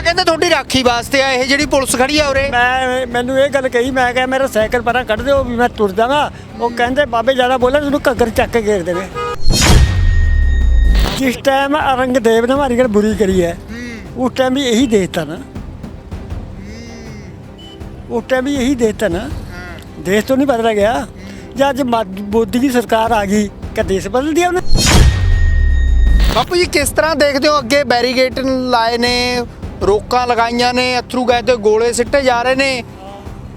ਤਾਂ ਕਹਿੰਦੇ ਤੁਹਾਡੀ ਰਾਖੀ ਵਾਸਤੇ ਆ? ਇਹ ਜਿਹੜੀ ਪੁਲਿਸ ਖੜੀ ਆ ਉਰੇ। ਮੈਂ ਮੈਨੂੰ ਇਹ ਗੱਲ ਕਹੀ ਮੈਂ ਕਿਹਾ ਮੇਰਾ ਸਾਈਕਲ ਪਰਾਂ ਕੱਢ ਦਿਓ ਵੀ ਮੈਂ ਤੁਰ ਜਾਵਾਂ। ਉਹ ਕਹਿੰਦੇ ਬਾਬੇ ਜ਼ਿਆਦਾ ਬੋਲੇ ਤੈਨੂੰ ਘੱਗਰ ਚੱਕ ਕੇ ਘੇਰ ਦੇਵੇ। ਜਿਸ ਟਾਈਮ ਔਰੰਗਜ਼ੇਬ ਨੇ ਮਾਰੀ ਗੱਲ ਬੁਰੀ ਕਰੀ ਹੈ ਉਸ ਟਾਈਮ ਵੀ ਇਹੀ ਦੇਤਾ ਨਾ। ਉਸ ਟਾਈਮ ਵੀ ਇਹੀ ਦੇਤਾ ਨਾ। ਦੇਸ਼ ਤੋਂ ਨਹੀਂ ਬਦਲ ਗਿਆ। ਜਾਂ ਅੱਜ ਮੋਦੀ ਦੀ ਸਰਕਾਰ ਆ ਗਈ ਕਿ ਦੇਸ਼ ਬਦਲ ਦਿਆ ਉਹਨੇ? ਬਾਪੂ ਜੀ ਕਿਸ ਤਰ੍ਹਾਂ ਦੇਖਦੇ ਹੋ ਅੱਗੇ ਬੈਰੀਗੇਟ ਲਾਏ ਨੇ? ਰੋਕਾਂ ਲਗਾਈਆਂ ਨੇ ਅਥਰੂ ਗਏ ਤੇ ਗੋਲੇ ਸਿੱਟੇ ਜਾ ਰਹੇ ਨੇ।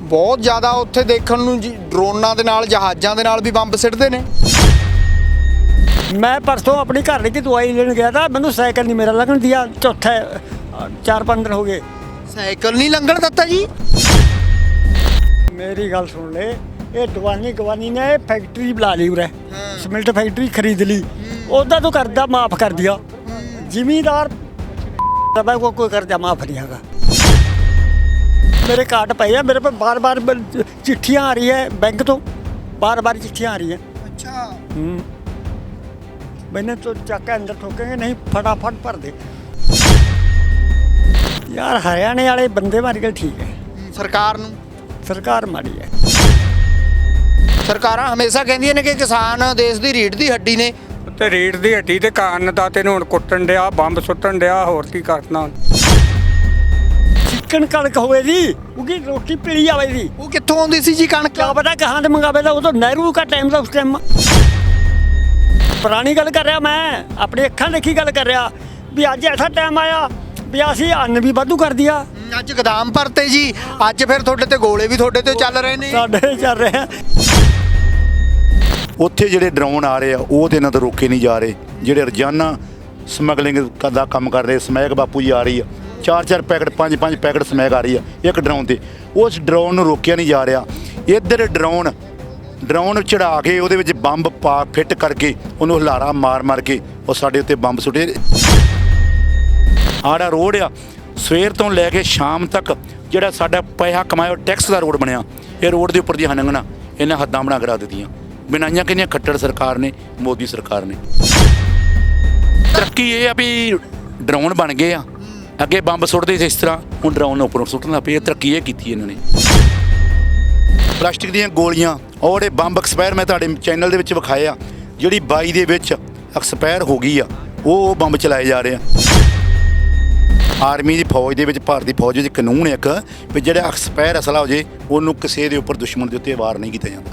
ਬਹੁਤ ਜ਼ਿਆਦਾ ਉੱਥੇ ਦੇਖਣ ਨੂੰ ਜੀ ਡਰੋਨਾਂ ਦੇ ਨਾਲ ਜਹਾਜ਼ਾਂ ਦੇ ਨਾਲ ਵੀ ਬੰਬ ਸਿੱਟਦੇ ਨੇ। ਮੈਂ ਪਰਸੋਂ ਆਪਣੀ ਘਰ ਦੀ ਦਵਾਈ ਲੈਣ ਗਿਆ ਤਾਂ ਮੈਨੂੰ ਸਾਈਕਲ ਨਹੀਂ ਮੇਰਾ ਲੱਗਣ ਦਿਆ ਚੌਥਾ ਅ, ਚਾਰ ਪੰਜ ਦਿਨ ਹੋ ਗਏ। ਸਾਈਕਲ ਨਹੀਂ ਲੰਘਣ ਦਿੱਤਾ ਜੀ। ਮੇਰੀ ਗੱਲ ਸੁਣ ਲੈ ਇਹ ਦਵਾਨੀ ਗਵਾਨੀ ਨੇ ਇਹ ਫੈਕਟਰੀ ਬੁਲਾ ਲਈ ਉਰੇ। ਸਿਮੈਂਟ ਫੈਕਟਰੀ ਖਰੀਦ ਲਈ। ਉਹਦਾ ਤੋਂ ਕਰਜ਼ਾ ਮਾਫ ਕਰ ਦਿਆ। ਜ਼ਿਮੀਦਾਰ ਬਾਬਾ ਕੋ ਕੋਈ ਕਰਜ਼ਾ ਮਾਫ ਨਹੀਂ ਹੈਗਾ। ਮੇਰੇ ਕਾਰਡ ਪਏ ਆ ਮੇਰੇ ਕੋਲ ਬਾਰ-ਬਾਰ ਚਿੱਠੀਆਂ ਆ ਰਹੀ ਬੈਂਕ ਤੋਂ। ਬਾਰ-ਬਾਰ ਚਿੱਠੀਆਂ ਆ ਰਹੀ ਅੱਛਾ। ਹੂੰ। ਮੈਨੇ ਤੋਂ ਚੱਕ ਅੰਦਰ ਠੋਕੇਗੇ ਨਹੀਂ ਫਟਾਫਟ ਭਰ ਦੇ ਯਾਰ ਹਰਿਆਣੇ ਵਾਲੇ ਬੰਦੇ ਮਾਰੀ ਕੇ ਠੀਕ ਹੈ ਸਰਕਾਰ ਨੂੰ? ਸਰਕਾਰ ਮਾੜੀ ਹੈ ਸਰਕਾਰਾਂ ਹਮੇਸ਼ਾ ਕਹਿੰਦੀਆਂ ਨੇ ਕਿ ਕਿਸਾਨ ਦੇਸ਼ ਦੀ ਰੀੜ ਦੀ ਹੱਡੀ ਨੇ। ਤੇ ਰੇਟ ਦੀ ਹੱਟੀ ਤੇ ਕਾਰਨ ਦਾ ਤੈਨੂੰ ਹੁਣ ਕੁੱਟਣ ਡਿਆ ਬੰਬ ਸੁੱਟਣ ਡਿਆ ਹੋਰ ਕੀ ਕਰਨਾ? ਚਿਕਨ ਕਣਕ ਹੋਵੇ ਜੀ ਉਹਦੀ ਰੋਟੀ ਪੀਲੀ ਆਵੇ ਜੀ? ਉਹ ਕਿੱਥੋਂ ਆਉਂਦੀ ਸੀ ਜੀ ਕਣਕ? ਕਿਆ ਪਤਾ ਕਹਾਂ ਦੇ ਮੰਗਾਵੇ ਦਾ ਉਹ ਤਾਂ ਨਹਿਰੂ ਦਾ ਟਾਈਮ ਦਾ ਉਸ ਟਾਈਮ ਪੁਰਾਣੀ ਗੱਲ ਕਰ ਰਿਹਾ ਮੈਂ ਆਪਣੀ ਅੱਖਾਂ ਦੇਖੀ ਗੱਲ ਕਰ ਰਿਹਾ ਵੀ ਅੱਜ ਐਸਾ ਟਾਈਮ ਆਇਆ ਵੀ ਅਸੀਂ ਅੰਨ ਵੀ ਵਾਧੂ ਕਰ ਦਿਆ ਅੱਜ ਗਦਾਮ ਭਰਤੇ ਜੀ ਅੱਜ ਫਿਰ ਤੁਹਾਡੇ ਤੇ ਗੋਲੇ ਵੀ ਤੁਹਾਡੇ ਤੇ ਚੱਲ ਰਹੇ ਨੇ। ਸਾਡੇ ਚੱਲ ਰਿਹਾ ਉੱਥੇ ਜਿਹੜੇ ਡਰੋਨ ਆ ਰਹੇ ਆ, ਉਹ ਤੇ ਇਹਨਾਂ ਤੋਂ ਰੋਕੇ ਨਹੀਂ ਜਾ ਰਹੇ। ਜਿਹੜੇ ਰੋਜ਼ਾਨਾ ਸਮਗਲਿੰਗ ਦਾ ਕੰਮ ਕਰ ਰਹੇ, ਸਮੈਕ ਬਾਪੂ ਜੀ ਆ ਰਹੀ ਆ। ਚਾਰ ਚਾਰ ਪੈਕਟ, ਪੰਜ ਪੰਜ ਪੈਕਟ ਸਮੈਕ ਆ ਰਹੀ ਆ, ਇੱਕ ਡਰੋਨ ਤੇ। ਉਸ ਡਰੋਨ ਨੂੰ ਰੋਕਿਆ ਨਹੀਂ ਜਾ ਰਿਹਾ। ਇੱਧਰ ਡਰੋਨ ਡਰੋਨ ਚੜਾ ਕੇ ਉਹਦੇ ਵਿੱਚ ਬੰਬ ਪਾ, ਫਿੱਟ ਕਰਕੇ ਉਹਨੂੰ ਹਲਾਰਾ ਮਾਰ ਮਾਰ ਕੇ ਉਹ ਸਾਡੇ ਉੱਤੇ ਬੰਬ ਸੁੱਟੇ। ਆੜਾ ਰੋਡ ਆ, ਸਵੇਰ ਤੋਂ ਲੈ ਕੇ ਸ਼ਾਮ ਤੱਕ ਜਿਹੜਾ ਸਾਡਾ ਪੈਸਾ ਕਮਾਇਆ ਟੈਕਸ ਦਾ ਰੋਡ ਬਣਿਆ। ਇਹ ਰੋਡ ਦੇ ਉੱਪਰ ਦੀ ਹਨੰਗਣਾ, ਇਹਨਾਂ ਹੱਦਾਂ ਬਣਾ ਕਰਾ ਦਿੱਤੀਆਂ। ਬਣਾਈਆਂ ਕਿੰਨੀਆਂ ਖੱਟੜ ਸਰਕਾਰ ਨੇ, ਮੋਦੀ ਸਰਕਾਰ ਨੇ। ਤਰੱਕੀ ਇਹ ਆ ਵੀ ਡਰੋਨ ਬਣ ਗਏ ਆ। ਅੱਗੇ ਬੰਬ ਸੁੱਟਦੇ ਸੀ ਇਸ ਤਰ੍ਹਾਂ, ਹੁਣ ਡਰੋਨ ਉੱਪਰੋਂ ਸੁੱਟਣ ਲੱਗ ਪਏ, ਇਹ ਤਰੱਕੀ ਇਹ ਕੀਤੀ ਇਹਨਾਂ ਨੇ। ਪਲਾਸਟਿਕ ਦੀਆਂ ਗੋਲੀਆਂ ਔਰ ਇਹ ਬੰਬ ਐਕਸਪਾਇਰ ਮੈਂ ਤੁਹਾਡੇ ਚੈਨਲ ਦੇ ਵਿੱਚ ਵਿਖਾਏ ਆ, ਜਿਹੜੀ 22 ਦੇ ਵਿੱਚ ਐਕਸਪਾਇਰ ਹੋ ਗਈ ਆ, ਉਹ ਬੰਬ ਚਲਾਏ ਜਾ ਰਹੇ ਆ। ਆਰਮੀ ਦੀ ਫੌਜ ਦੇ ਵਿੱਚ, ਭਾਰਤੀ ਫੌਜ ਵਿੱਚ ਕਾਨੂੰਨ ਹੈ ਇੱਕ, ਵੀ ਜਿਹੜਾ ਐਕਸਪਾਇਰ ਅਸਲਾ ਹੋ ਜੇ, ਉਹਨੂੰ ਕਿਸੇ ਦੇ ਉੱਪਰ ਦੁਸ਼ਮਣ ਦੇ ਉੱਤੇ ਵਾਰ ਨਹੀਂ ਕੀਤਾ ਜਾਂਦਾ।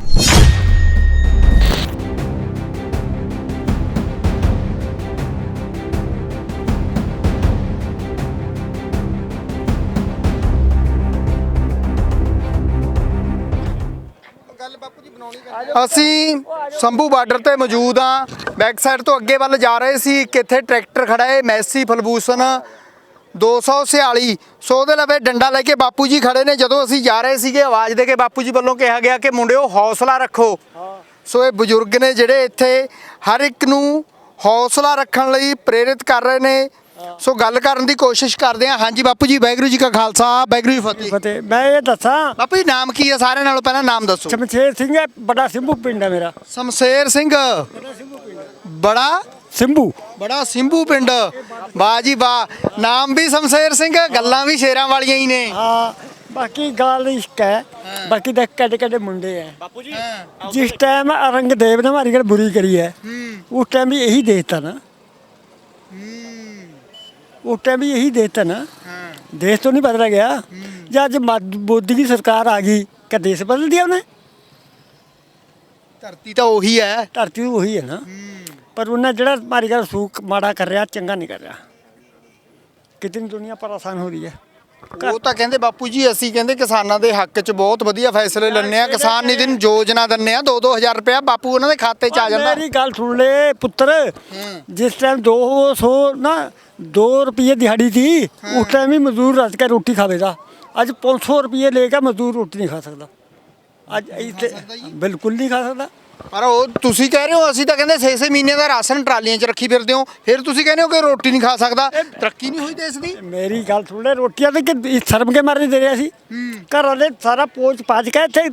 ਅਸੀਂ ਸੰਭੂ ਬਾਰਡਰ ਤੇ ਮੌਜੂਦ ਆ ਬੈਕ ਸਾਈਡ ਤੋਂ ਅੱਗੇ ਵੱਲ ਜਾ ਰਹੇ ਸੀ। ਇੱਕ ਇੱਥੇ ਟਰੈਕਟਰ ਖੜਾ ਹੈ, ਮੈਸੀ ਫਲਬੂਸਨ। 246 ਸੋ ਉਹਦੇ ਲਵੇ ਡੰਡਾ ਲੈ ਕੇ ਬਾਪੂ ਜੀ ਖੜੇ ਨੇ। ਜਦੋਂ ਅਸੀਂ ਜਾ ਰਹੇ ਸੀਗੇ, ਆਵਾਜ਼ ਦੇ ਕੇ ਬਾਪੂ ਜੀ ਵੱਲੋਂ ਕਿਹਾ ਗਿਆ ਕਿ ਮੁੰਡਿਓ, ਹੌਸਲਾ ਰੱਖੋ। ਸੋ ਇਹ ਬਜ਼ੁਰਗ ਨੇ ਜਿਹੜੇ ਇੱਥੇ ਹਰ ਇੱਕ ਨੂੰ ਹੌਸਲਾ ਰੱਖਣ ਲਈ ਪ੍ਰੇਰਿਤ ਕਰ ਰਹੇ ਨੇ। ਸੋ ਗੱਲ ਕਰਨ ਦੀ ਕੋਸ਼ਿਸ਼ ਕਰਦੇ ਆ ਹਾਂਜੀ ਬਾਪੂ ਜੀ ਵਾਹਿਗੁਰੂ ਜੀ ਕਾ ਖਾਲਸਾ ਵਾਹਿਗੁਰੂ ਜੀ ਫਤਿਹ। ਫਤਿਹ। ਮੈਂ ਇਹ ਦੱਸਾਂ। ਬਾਪੂ ਜੀ ਨਾਮ ਕੀ ਹੈ? ਸਾਰਿਆਂ ਨਾਲੋਂ ਪਹਿਲਾਂ ਨਾਮ ਦੱਸੋ। ਸ਼ਮਸ਼ੇਰ ਸਿੰਘ ਹੈ ਬੜਾ ਸਿੰਭੂ ਪਿੰਡ ਹੈ ਮੇਰਾ। ਸ਼ਮਸ਼ੇਰ ਸਿੰਘ। ਬੜਾ ਸਿੰਭੂ ਬੜਾ? ਸਿੰਭੂ ਪਿੰਡ। ਵਾਹ ਜੀ ਵਾਹ। ਨਾਮ ਵੀ ਸ਼ਮਸ਼ੇਰ ਸਿੰਘ ਗੱਲਾਂ ਵੀ ਸ਼ੇਰਾਂ ਵਾਲੀਆਂ ਹੀ ਨੇ। ਹਾਂ ਬਾਕੀ ਗੱਲ ਇਸ਼ਕ ਹੈ। ਬਾਕੀ ਦੇਖ ਕੱਡੇ ਕੱਡੇ ਮੁੰਡੇ ਹੈ। ਬਾਪੂ ਜੀ ਜਿਸ ਟਾਈਮ ਔਰੰਗਜ਼ੇਬ ਨੇ ਮਾਰੀ ਗੱਲ ਬੁਰੀ ਕਰੀ ਹੈ ਉਸ ਟਾਈਮ ਵੀ ਇਹੀ ਦੇਤਾ ਨਾ। ਉਸ ਟਾਈਮ ਵੀ ਇਹੀ ਦੇਤਾ ਨਾ ਦੇਸ਼ ਤੋਂ ਨਹੀਂ ਬਦਲ ਗਿਆ। ਜਾਂ ਅੱਜ ਮਾ- ਮੋਦੀ ਦੀ ਸਰਕਾਰ ਆ ਗਈ ਕਿ ਦੇਸ਼ ਬਦਲ ਦਿਆ ਉਹਨੇ? ਧਰਤੀ ਤਾਂ ਉਹੀ ਹੈ। ਧਰਤੀ ਤਾਂ ਉਹੀ ਹੈ ਨਾ। ਪਰ ਉਹਨਾਂ ਜਿਹੜਾ ਮਾਰੀ ਗੱਲ ਸੂਕ ਮਾੜਾ ਕਰ ਰਿਹਾ ਚੰਗਾ ਨਹੀਂ ਕਰ ਰਿਹਾ। ਕਿਤਨੀ ਦੁਨੀਆ ਪਰੇਸ਼ਾਨ ਹੋ ਰਹੀ ਹੈ। ਉਹ ਤਾਂ ਕਹਿੰਦੇ ਬਾਪੂ ਜੀ ਅਸੀਂ ਕਹਿੰਦੇ ਕਿਸਾਨਾਂ ਦੇ ਹੱਕ 'ਚ ਬਹੁਤ ਵਧੀਆ ਫੈਸਲੇ ਲੈਣੇ ਆ। ਕਿਸਾਨ ਨਿਧੀ ਨੂੰ। ਯੋਜਨਾ ਦਿੰਨੇ ਆ 2-2000 ਰੁਪਇਆ ਬਾਪੂ ਉਹਨਾਂ ਦੇ ਖਾਤੇ 'ਚ ਆ ਜਾਂਦਾ। ਮੇਰੀ ਗੱਲ ਸੁਣ ਲੈ ਪੁੱਤਰ। ਜਿਸ ਟਾਈਮ 200 ਨਾ 2 ਰੁਪਏ ਦਿਹਾੜੀ ਸੀ ਉਸ ਟਾਈਮ ਹੀ ਮਜ਼ਦੂਰ ਰੱਜ ਕੇ ਰੋਟੀ ਖਾਵੇਗਾ ਅੱਜ 500 ਰੁਪਏ ਲੈ ਕੇ ਮਜ਼ਦੂਰ ਰੋਟੀ ਨਹੀਂ ਖਾ ਸਕਦਾ। ਅੱਜ ਇੱਥੇ ਬਿਲਕੁਲ ਨਹੀਂ ਖਾ ਸਕਦਾ। ਪਰ ਉਹ ਤੁਸੀਂ ਕਹਿ ਰਹੇ ਹੋ ਅਸੀਂ ਤਾਂ ਕਹਿੰਦੇ 6-6 ਮਹੀਨੇ ਦਾ ਰਾਸ਼ਨ ਟਰਾਲੀਆਂ 'ਚ ਰੱਖੀ ਫਿਰਦੇ ਹੋ। ਫਿਰ ਤੁਸੀਂ ਕਹਿੰਦੇ ਹੋ ਕਿ ਰੋਟੀ ਨਹੀਂ ਖਾ ਸਕਦਾ। ਤਰੱਕੀ ਨਹੀਂ ਹੋਈ ਦੇਸ਼ ਦੀ? ਮੇਰੀ ਗੱਲ ਸੁਣ ਲੈ ਰੋਟੀਆਂ ਤੇ ਕਿ ਸ਼ਰਮ ਕੇ ਮਾਰੇ ਦੇ ਰਿਹਾ ਸੀ। ਘਰ ਵਾਲੇ ਸਾਰਾ ਪੋਚ ਪਾਜ ਕੇ ਇੱਥੇ